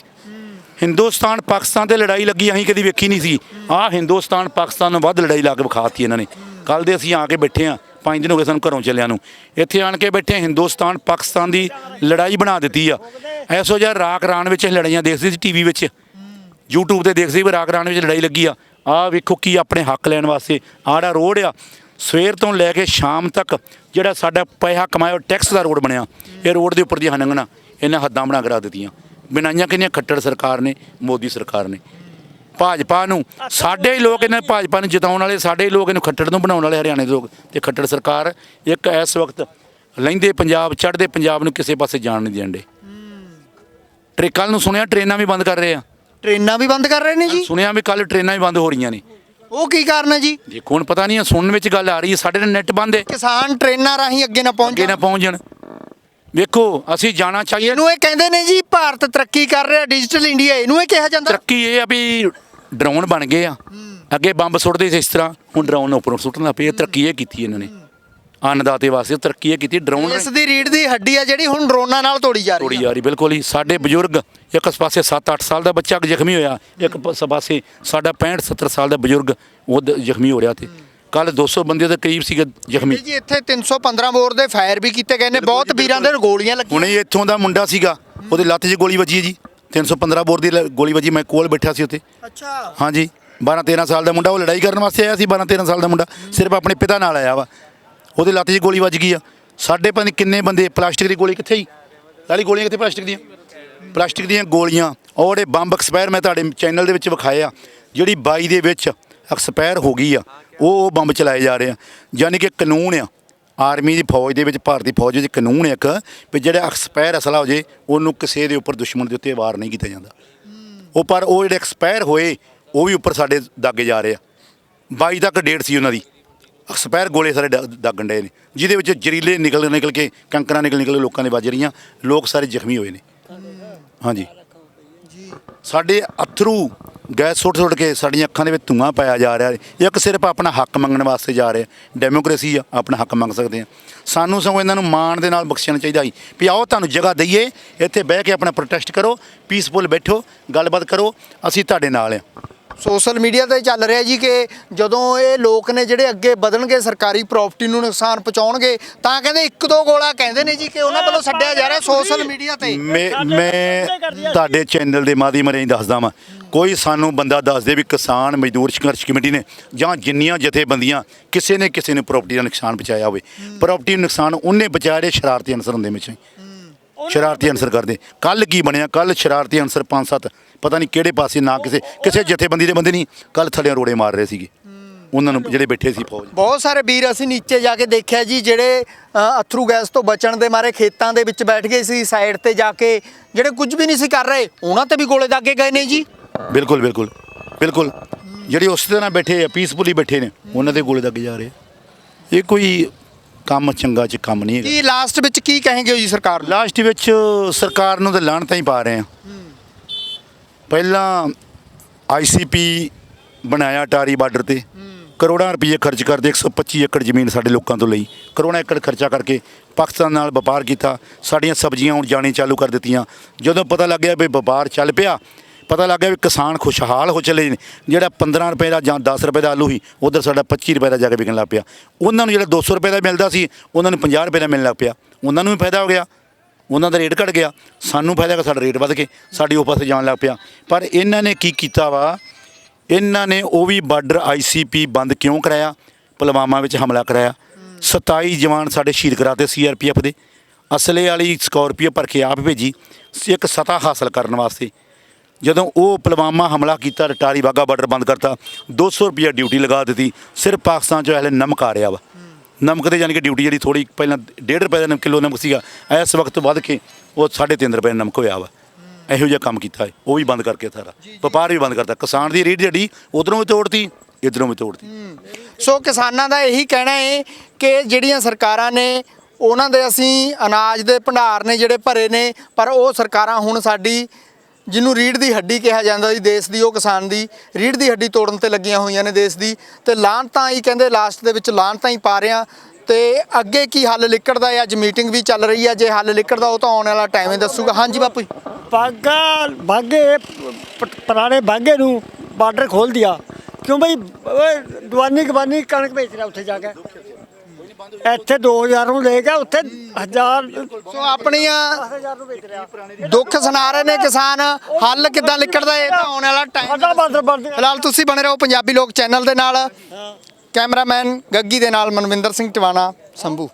ਹਿੰਦੁਸਤਾਨ ਪਾਕਿਸਤਾਨ ਤੇ ਲੜਾਈ ਲੱਗੀ ਅਸੀਂ ਕਦੀ ਵੇਖੀ ਨਹੀਂ ਸੀ। ਆਹ ਹਿੰਦੁਸਤਾਨ ਪਾਕਿਸਤਾਨ ਨੂੰ ਵੱਧ ਲੜਾਈ ਲਾ ਕੇ ਵਿਖਾਤੀ ਇਹਨਾਂ ਨੇ। ਕੱਲ ਦੇ ਅਸੀਂ ਆ ਕੇ ਬੈਠੇ ਆ ਪੰਜ ਦਿਨ ਹੋ ਗਏ ਸਾਨੂੰ ਘਰੋਂ ਚੱਲਿਆਂ ਨੂੰ। ਇੱਥੇ ਆਣ ਕੇ ਬੈਠੇ ਹਿੰਦੁਸਤਾਨ, ਪਾਕਿਸਤਾਨ ਦੀ ਲੜਾਈ ਬਣਾ ਦਿੱਤੀ ਆ। ਐਸੋ ਜਿਹਾ ਰਾਕ ਰਾਨ ਵਿੱਚ ਲੜਾਈਆਂ ਦੇਖਦੇ ਸੀ ਟੀਵੀ ਵਿੱਚ। YouTube ਤੇ ਦੇਖਦੇ ਸੀ ਵੀ ਰਾਕ ਰਾਨ ਵਿੱਚ ਲੜਾਈ ਲੱਗੀ ਆ। ਆਹ ਵੇਖੋ ਕੀ ਆਪਣੇ ਹੱਕ ਲੈਣ ਵਾਸਤੇ ਆੜਾ ਰੋਡ ਆ। ਸਵੇਰ ਤੋਂ ਲੈ ਕੇ ਸ਼ਾਮ ਤੱਕ ਜਿਹੜਾ ਸਾਡਾ ਪੈਸਾ ਕਮਾਇਆ ਟੈਕਸ ਦਾ ਰੋਡ ਬਣਿਆ। ਇਹ ਰੋਡ ਦੇ ਉੱਪਰ ਦੀ ਲੰਘਣਾ ਇਹਨਾਂ ਹੱਦਾਂ ਬਣਾ ਕਰਾ ਦਿੱਤੀਆਂ। ਬਣਾਈਆਂ ਕਿੰਨੀਆਂ? ਖੱਟੜ ਸਰਕਾਰ ਨੇ, ਮੋਦੀ ਸਰਕਾਰ ਨੇ। ਭਾਜਪਾ ਨੂੰ। ਸਾਡੇ ਹੀ ਲੋਕ ਇਹਨਾਂ ਭਾਜਪਾ ਨੂੰ ਜਿਤਾਉਣ ਵਾਲੇ ਸਾਡੇ ਹੀ ਲੋਕ ਇਹਨੂੰ ਖੱਟੜ ਨੂੰ ਬਣਾਉਣ ਵਾਲੇ ਹਰਿਆਣੇ ਦੇ ਲੋਕ ਤੇ ਖੱਟੜ ਸਰਕਾਰ ਇੱਕ ਇਸ ਵਕਤ ਲੈਂਦੇ ਪੰਜਾਬ ਚੜ੍ਹਦੇ ਪੰਜਾਬ ਨੂੰ ਕਿਸੇ ਪਾਸੇ ਜਾਣ ਨਹੀਂ ਦੇਣ ਦੇ। ਟਰੇ ਕੱਲ ਨੂੰ ਸੁਣਿਆ ਟ੍ਰੇਨਾਂ ਵੀ ਬੰਦ ਕਰ ਰਹੇ ਆ। ਟ੍ਰੇਨਾਂ ਵੀ ਬੰਦ ਕਰ ਰਹੇ ਨੇ ਜੀ? ਸੁਣਿਆ ਵੀ ਕੱਲ ਟ੍ਰੇਨਾਂ ਵੀ ਬੰਦ ਹੋ ਰਹੀਆਂ ਨੇ। ਉਹ ਕੀ ਕਾਰਨ ਹੈ ਜੀ? ਦੇਖੋ ਹੁਣ ਪਤਾ ਨਹੀਂ ਸੁਣਨ ਵਿੱਚ ਗੱਲ ਆ ਰਹੀ ਹੈ ਸਾਡੇ ਨਾਲ ਨੈਟ ਬੰਦ ਹੈ। ਕਿਸਾਨ ਟ੍ਰੇਨਾਂ ਰਾਹੀਂ ਅੱਗੇ ਨਾ ਪਹੁੰਚ ਅੱਗੇ ਨਾ ਪਹੁੰਚ ਜਾਣ ਵੇਖੋ ਅਸੀਂ ਜਾਣਾ ਚਾਹੀਏ। ਇਹਨੂੰ ਇਹ ਕਹਿੰਦੇ ਨੇ ਜੀ ਭਾਰਤ ਤਰੱਕੀ ਕਰ ਰਿਹਾ ਡਿਜੀਟਲ ਇੰਡੀਆ ਇਹਨੂੰ ਇਹ ਕਿਹਾ ਜਾਂਦਾ। ਤਰੱਕੀ ਇਹ ਆ ਵੀ ਡਰੋਨ ਬਣ ਗਏ ਆ। ਅੱਗੇ ਬੰਬ ਸੁੱਟਦੇ ਸੀ ਇਸ ਤਰ੍ਹਾਂ। ਹੁਣ ਡਰੋਨ ਉੱਪਰੋਂ ਸੁੱਟਣ ਲੱਗ ਪਏ। ਤਰੱਕੀ ਇਹ ਕੀਤੀ ਇਹਨਾਂ ਨੇ। ਅੰਨਦਾਤੇ ਵਾਸਤੇ ਤਰੱਕੀ ਇਹ ਕੀਤੀ। ਡਰੋਨ ਇਸ ਦੀ ਰੀੜ ਦੀ ਹੱਡੀ ਆ ਜਿਹੜੀ ਹੁਣ ਡਰੋਨਾਂ ਨਾਲ ਤੋੜੀ ਜਾ ਤੋੜੀ ਰਹੀ ਹੈ ਜਾ ਰਹੀ ਬਿਲਕੁਲ ਹੀ ਸਾਡੇ ਬਜ਼ੁਰਗ ਇੱਕ ਪਾਸੇ 7-8 ਸਾਲ ਦਾ ਬੱਚਾ ਜ਼ਖਮੀ ਹੋਇਆ ਇੱਕ ਪਾਸੇ ਸਾਡਾ 65-70 ਸਾਲ ਦਾ ਬਜ਼ੁਰਗ ਉਹ ਦ- ਜ਼ਖਮੀ ਹੋ ਰਿਹਾ ਤੇ। ਕੱਲ 200 ਬੰਦੇ ਦੇ ਕਰੀਬ ਸੀਗੇ ਜ਼ਖਮੀ। ਜੀ ਇੱਥੇ 315 ਬੋਰ ਦੇ ਫਾਇਰ ਵੀ ਕੀਤੇ ਗਏ ਨੇ। ਬਹੁਤ ਵੀਰਾਂ ਦੇ ਗੋਲੀਆਂ ਲੱਗੀਆਂ। ਹੁਣੇ ਹੀ ਇੱਥੋਂ ਦਾ ਮੁੰਡਾ ਸੀਗਾ ਉਹਦੇ ਲੱਤ 'ਚ ਗੋਲੀ ਵੱਜੀ ਹੈ ਜੀ। 315 ਬੋਰ ਦੀ ਲ- ਗੋਲੀ ਵੱਜੀ ਮੈਂ ਕੋਲ ਬੈਠਾ ਸੀ ਉੱਥੇ। ਅੱਛਾ। ਹਾਂਜੀ। 12 13 ਸਾਲ ਦਾ ਮੁੰਡਾ ਉਹ ਲੜਾਈ ਕਰਨ ਵਾਸਤੇ ਆਇਆ ਸੀ 12 13 ਸਾਲ ਦਾ ਮੁੰਡਾ। ਸਿਰਫ ਆਪਣੇ ਪਿਤਾ ਨਾਲ ਆਇਆ ਵਾ। ਉਹਦੇ ਲੱਤ 'ਚ ਗੋਲੀ ਵੱਜ ਗਈ ਆ। ਸਾਡੇ ਪਤਾ ਨਹੀਂ ਕਿੰਨੇ ਬੰਦੇ ਪਲਾਸਟਿਕ ਦੀ ਗੋਲੀ ਕਿੱਥੇ ਹੀ ਲਾਲੀ ਗੋਲੀਆਂ ਕਿੱਥੇ ਪਲਾਸਟਿਕ ਦੀਆਂ? ਪਲਾਸਟਿਕ ਦੀਆਂ ਗੋਲੀਆਂ। ਔਰ ਜਿਹੜੇ ਬੰਬ ਐਕਸਪਾਇਰ ਮੈਂ ਤੁਹਾਡੇ ਚੈਨਲ ਦੇ ਵਿੱਚ ਵਿਖਾਏ ਆ ਜਿਹੜੀ 22 ਦੇ ਵਿੱਚ ਐਕਸਪਾਇਰ ਹੋ ਗਈ ਆ ਉਹ ਉਹ ਬੰਬ ਚਲਾਏ ਜਾ ਰਹੇ ਆ। ਯਾਨੀ ਕਿ ਕਾਨੂੰਨ ਆ ਆਰਮੀ ਦੀ ਫੌਜ ਦੇ ਵਿੱਚ ਭਾਰਤੀ ਫੌਜ ਵਿੱਚ ਕਾਨੂੰਨ ਹੈ ਇੱਕ, ਵੀ ਜਿਹੜਾ ਐਕਸਪਾਇਰ ਅਸਲਾ ਹੋ ਜੇ, ਉਹਨੂੰ ਕਿਸੇ ਦੇ ਉੱਪਰ ਦੁਸ਼ਮਣ ਦੇ ਉੱਤੇ ਵਾਰ ਨਹੀਂ ਕੀਤਾ ਜਾਂਦਾ। ਉਹ ਪਰ ਉਹ ਜਿਹੜੇ ਐਕਸਪਾਇਰ ਹੋਏ, ਉਹ ਵੀ ਉੱਪਰ ਸਾਡੇ ਦਾਗੇ ਜਾ ਰਹੇ ਆ। 22 ਤੱਕ ਡੇਟ ਸੀ ਉਹਨਾਂ ਦੀ। ਐਕਸਪਾਇਰ ਗੋਲੇ ਸਾਰੇ ਦਾਗਣ ਡਏ ਨੇ। ਜਿਹਦੇ ਵਿੱਚ ਜ਼ਰੀਲੇ ਨਿਕਲ ਨਿਕਲ ਕੇ ਕੰਕਰਾਂ ਨਿਕਲ ਨਿਕਲ ਕੇ ਲੋਕਾਂ ਦੇ ਵੱਜ ਰਹੀਆਂ, ਲੋਕ ਸਾਰੇ ਜ਼ਖਮੀ ਹੋਏ ਨੇ। ਹਾਂਜੀ। ਸਾਡੇ ਅਥਰੂ ਗੈਸ ਸੁੱਟ ਸੁੱਟ ਕੇ ਸਾਡੀਆਂ ਅੱਖਾਂ ਦੇ ਵਿੱਚ ਧੂਆਂ ਪਾਇਆ ਜਾ ਰਿਹਾ ਹੈ। ਇੱਕ ਸਿਰਫ ਆਪਣਾ ਹੱਕ ਮੰਗਣ ਵਾਸਤੇ ਜਾ ਰਿਹਾ ਆ ਡੈਮੋਕ੍ਰੇਸੀ ਆ, ਆਪਣਾ ਹੱਕ ਮੰਗ ਸਕਦੇ ਆ ਸਾਨੂੰ ਸਗੋਂ ਇਹਨਾਂ ਨੂੰ ਮਾਣ ਦੇ ਨਾਲ ਬਖਸ਼ਣਾ ਚਾਹੀਦਾ ਸੀ ਵੀ ਆਓ ਤੁਹਾਨੂੰ ਜਗ੍ਹਾ ਦਈਏ, ਇੱਥੇ ਬਹਿ ਕੇ ਆਪਣਾ ਪ੍ਰੋਟੈਸਟ ਕਰੋ ਪੀਸਫੁਲ ਬੈਠੋ, ਗੱਲਬਾਤ ਕਰੋ, ਅਸੀਂ ਤੁਹਾਡੇ ਨਾਲ ਆ ਸੋਸ਼ਲ ਮੀਡੀਆ ਤੇ ਚੱਲ ਰਿਹਾ ਜੀ ਕਿ ਜਦੋਂ ਇਹ ਲੋਕ ਨੇ ਜਿਹੜੇ ਅੱਗੇ ਵਧਣਗੇ ਸਰਕਾਰੀ ਪ੍ਰਾਪਰਟੀ ਨੂੰ ਨੁਕਸਾਨ ਪਹੁੰਚਾਉਣਗੇ ਤਾਂ ਕਹਿੰਦੇ ਇੱਕ ਦੋ ਗੋਲਾ ਕਹਿੰਦੇ ਨੇ ਜੀ ਕਿ ਉਹਨਾਂ ਵੱਲੋਂ ਛੱਡਿਆ ਜਾ ਰਿਹਾ ਸੋਸ਼ਲ ਮੀਡੀਆ ਤੇ। ਮੈਂ ਮੈਂ ਤੁਹਾਡੇ ਚੈਨਲ ਦੇ ਮਾਧਿਅਮ ਰਾਹੀਂ ਦੱਸਦਾ ਵਾਂ ਕੋਈ ਸਾਨੂੰ ਬੰਦਾ ਦੱਸ ਦੇ ਵੀ ਕਿਸਾਨ ਮਜ਼ਦੂਰ ਸੰਘਰਸ਼ ਕਮੇਟੀ ਨੇ ਜਾਂ ਜਿੰਨੀਆਂ ਜਥੇਬੰਦੀਆਂ ਕਿਸੇ ਨੇ ਕਿਸੇ ਨੂੰ ਪ੍ਰਾਪਰਟੀ ਦਾ ਨੁਕਸਾਨ ਪਹੁੰਚਾਇਆ ਹੋਵੇ ਪ੍ਰਾਪਰਟੀ ਨੂੰ ਨੁਕਸਾਨ ਉਹਨੇ ਪਹੁੰਚਾਇਆ ਜਿਹੜੇ ਸ਼ਰਾਰਤੀ ਅਨਸਰ ਹੁੰਦੇ ਵਿੱਚ ਸ਼ਰਾਰਤੀ ਅਨਸਰ ਕਰਦੇ। ਕੱਲ ਕੀ ਬਣਿਆ? ਕੱਲ ਸ਼ਰਾਰਤੀ ਅਨਸਰ ਪੰਜ ਸੱਤ ਪਤਾ ਨਹੀਂ ਕਿਹੜੇ ਪਾਸੇ ਨਾ ਕਿਸੇ ਕਿਸੇ ਜਥੇਬੰਦੀ ਦੇ ਬੰਦੇ ਨਹੀਂ ਕੱਲ ਥੱਲੇ ਰੋੜੇ ਮਾਰ ਰਹੇ ਸੀਗੇ। ਉਹਨਾਂ ਨੂੰ ਜਿਹੜੇ ਬੈਠੇ ਸੀ ਫੌਜ। ਬਹੁਤ ਸਾਰੇ ਵੀਰ ਅਸੀਂ ਨੀਚੇ ਜਾ ਕੇ ਦੇਖਿਆ ਜੀ ਜਿਹੜੇ ਅਥਰੂ ਗੈਸ ਤੋਂ ਬਚਣ ਦੇ ਮਾਰੇ ਖੇਤਾਂ ਦੇ ਵਿੱਚ ਬੈਠ ਗਏ ਸੀ ਸਾਈਡ ਤੇ ਜਾ ਕੇ ਜਿਹੜੇ ਕੁਝ ਵੀ ਨਹੀਂ ਸੀ ਕਰ ਰਹੇ ਉਹਨਾਂ ਤੇ ਵੀ ਗੋਲੇ ਦਾਗੇ ਗਏ ਨੇ ਜੀ। ਬਿਲਕੁਲ ਬਿਲਕੁਲ ਬਿਲਕੁਲ। ਜਿਹੜੇ ਉਸ ਤਰ੍ਹਾਂ ਬੈਠੇ ਆ ਪੀਸਫੁਲੀ ਬੈਠੇ ਨੇ ਉਹਨਾਂ ਦੇ ਗੋਲੇ ਲੱਗ ਜਾ ਰਹੇ। ਇਹ ਕੋਈ ਕੰਮ ਚੰਗਾ ਚ ਕੰਮ ਨਹੀਂ ਹੈਗਾ। ਕੀ ਲਾਸਟ ਵਿੱਚ ਕੀ ਕहेंगे ਜੀ ਸਰਕਾਰ ਲਾਸਟ ਵਿੱਚ ਸਰਕਾਰ ਨੂੰ ਤਾਂ ਲਾਹਣਤਾਂ ਹੀ ਪਾ ਰਹੇ ਆ। ਪਹਿਲਾਂ ਆਈਸੀਪੀ ਬਣਾਇਆ ਟਾਰੀ ਬਾਰਡਰ ਤੇ। ਕਰੋੜਾਂ ਰੁਪਏ ਖਰਚ ਕਰਦੇ 125 ਏਕੜ ਜ਼ਮੀਨ ਸਾਡੇ ਲੋਕਾਂ ਤੋਂ ਲਈ। ਕਰੋੜਾਂ ਏਕੜ ਖਰਚਾ ਕਰਕੇ ਪਾਕਿਸਤਾਨ ਨਾਲ ਵਪਾਰ ਕੀਤਾ, ਸਾਡੀਆਂ ਸਬਜ਼ੀਆਂ ਹੁਣ ਜਾਣੀ ਚਾਲੂ ਕਰ ਦਿੱਤੀਆਂ। ਜਦੋਂ ਪਤਾ ਲੱਗਿਆ ਵੀ ਵਪਾਰ ਚੱਲ ਪਿਆ, ਪਤਾ ਲੱਗ ਗਿਆ ਵੀ ਕਿਸਾਨ ਖੁਸ਼ਹਾਲ ਹੋ ਚਲੇ ਨੇ। ਜਿਹੜਾ 15 ਰੁਪਏ ਦਾ ਜਾਂ 10 ਰੁਪਏ ਦਾ ਆਲੂ ਸੀ, ਉਧਰ ਸਾਡਾ 25 ਰੁਪਏ ਦਾ ਜਾ ਕੇ ਵਿਕਣ ਲੱਗ ਪਿਆ। ਉਹਨਾਂ ਨੂੰ ਜਿਹੜਾ 200 ਰੁਪਏ ਦਾ ਮਿਲਦਾ ਸੀ, ਉਹਨਾਂ ਨੂੰ 50 ਰੁਪਏ ਦਾ ਮਿਲਣ ਲੱਗ ਪਿਆ। ਉਹਨਾਂ ਨੂੰ ਵੀ ਫਾਇਦਾ ਹੋ ਗਿਆ। ਉਹਨਾਂ ਦਾ ਰੇਟ ਘਟ ਗਿਆ, ਸਾਨੂੰ ਫਾਇਦਾ ਕਿ ਸਾਡਾ ਰੇਟ ਵੱਧ ਕੇ, ਸਾਡੀ ਉਹ ਪਾਸੇ ਜਾਣ ਲੱਗ ਪਿਆ। ਪਰ ਇਹਨਾਂ ਨੇ ਕੀ ਕੀਤਾ ਵਾ? ਇਹਨਾਂ ਨੇ ਉਹ ਵੀ ਬਾਰਡਰ ਆਈਸੀਪੀ ਬੰਦ ਕਿਉਂ ਕਰਾਇਆ? ਪੁਲਵਾਮਾ ਵਿੱਚ ਹਮਲਾ ਕਰਾਇਆ। 27 ਜਵਾਨ ਸਾਡੇ ਸ਼ਹੀਦ ਕਰਾਤੇ ਸੀਆਰਪੀਐਫ ਦੇ। ਅਸਲੇ ਵਾਲੀ ਸਕਾਰਪੀਓ ਭਰ ਕੇ ਆਪ ਭੇਜੀ। ਇੱਕ ਸਤਾ ਹਾਸਲ ਕਰਨ ਵਾਸਤੇ। ਜਦੋਂ ਉਹ ਪੁਲਵਾਮਾ ਹਮਲਾ ਕੀਤਾ, ਰਟਾਰੀ ਵਾਗਾ ਬਾਰਡਰ ਬੰਦ ਕਰਤਾ 200 ਰੁਪਿਆ ਡਿਊਟੀ ਲਗਾ ਦਿੱਤੀ, ਸਿਰਫ ਪਾਕਿਸਤਾਨ 'ਚੋਂ ਹਲੇ ਨਮਕ ਆ ਰਿਹਾ ਵਾ। ਨਮਕ ਤੇ ਯਾਨੀ ਕਿ ਡਿਊਟੀ ਜਿਹੜੀ ਥੋੜੀ ਪਹਿਲਾਂ 1.5 ਰੁਪਏ ਦਾ ਕਿਲੋ ਨਮਕ ਸੀਗਾ ਇਸ ਵਕਤ ਵੱਧ ਕੇ ਉਹ 3.5 ਰੁਪਏ ਦਾ ਨਮਕ ਹੋਇਆ ਵਾ। ਇਹੋ ਜਿਹਾ ਕੰਮ ਕੀਤਾ ਹੈ। ਉਹ ਵੀ ਬੰਦ ਕਰਕੇ ਸਾਰਾ। ਵਪਾਰ ਵੀ ਬੰਦ ਕਰਤਾ। ਕਿਸਾਨ ਦੀ ਰੀੜ ਜਿਹੜੀ ਉਧਰੋਂ ਵੀ ਤੋੜਤੀ ਇਧਰੋਂ ਵੀ ਤੋੜਤੀ। ਸੋ ਕਿਸਾਨਾਂ ਦਾ ਇਹੀ ਕਹਿਣਾ ਹੈ ਕਿ ਜਿਹੜੀਆਂ ਸਰਕਾਰਾਂ ਨੇ ਉਹਨਾਂ ਦੇ ਅਸੀਂ ਅਨਾਜ ਦੇ ਭੰਡਾਰ ਨੇ ਜਿਹੜੇ ਭਰੇ ਨੇ ਪਰ ਉਹ ਸਰਕਾਰਾਂ ਹੁਣ ਸਾਡੀ ਜਿਹਨੂੰ ਰੀੜ ਦੀ ਹੱਡੀ ਕਿਹਾ ਜਾਂਦਾ ਜੀ, ਦੇਸ਼ ਦੀ, ਉਹ ਕਿਸਾਨ ਦੀ, ਰੀੜ ਦੀ ਹੱਡੀ ਤੋੜਨ ਤੇ ਲੱਗੀਆਂ ਹੋਈਆਂ ਨੇ ਦੇਸ਼ ਦੀ। ਤੇ ਲਾਹਨਤਾਂ ਹੀ ਕਹਿੰਦੇ ਲਾਸਟ ਦੇ ਵਿੱਚ ਲਾਹਨਤਾਂ ਹੀ ਪਾ ਰਿਆਂ ਤੇ ਅੱਗੇ ਕੀ ਹੱਲ ਨਿਕਲਦਾ ਹੈ? ਅੱਜ ਮੀਟਿੰਗ ਵੀ ਚੱਲ ਰਹੀ ਹੈ। ਜੇ ਹੱਲ ਨਿਕਲਦਾ ਉਹ ਤਾਂ ਆਉਣ ਵਾਲਾ ਟਾਈਮ ਹੀ ਦੱਸੂਗਾ। ਹਾਂਜੀ ਬਾਪੂ ਜੀ। ਬਾਗਾ ਬਾਗੇ ਪ- ਪੁਰਾਣੇ ਬਾਗੇ ਨੂੰ ਬਾਰਡਰ ਖੋਲ ਦਿਆ। ਕਿਉਂ ਬਈ, ਓਏ ਦਵਾਨੀ ਗਵਾਨੀ ਕਣਕ ਵੇਚ ਰਿਹਾ ਉੱਥੇ ਜਾ ਕੇ। ਇੱਥੇ 2000 ਨੂੰ ਲੈ ਕੇ ਉੱਥੇ 1000 ਸੋ ਆਪਣੀਆਂ 10000 ਨੂੰ ਵੇਚ ਰਿਹਾ ਦੁੱਖ ਸੁਣਾ ਰਹੇ ਨੇ ਕਿਸਾਨ ਹੱਲ ਕਿੱਦਾਂ ਨਿਕਲਦਾ ਇਹ ਤਾਂ ਆਉਣ ਵਾਲਾ ਟਾਈਮ ਬੰਦ ਫਿਲਹਾਲ ਤੁਸੀਂ ਬਣੇ ਰਹੋ ਪੰਜਾਬੀ ਲੋਕ ਚੈਨਲ ਦੇ ਨਾਲ। ਕੈਮਰਾਮੈਨ ਗੱਗੀ ਦੇ ਨਾਲ ਮਨਵਿੰਦਰ ਸਿੰਘ ਟਿਵਾਣਾ ਸੰਭੂ।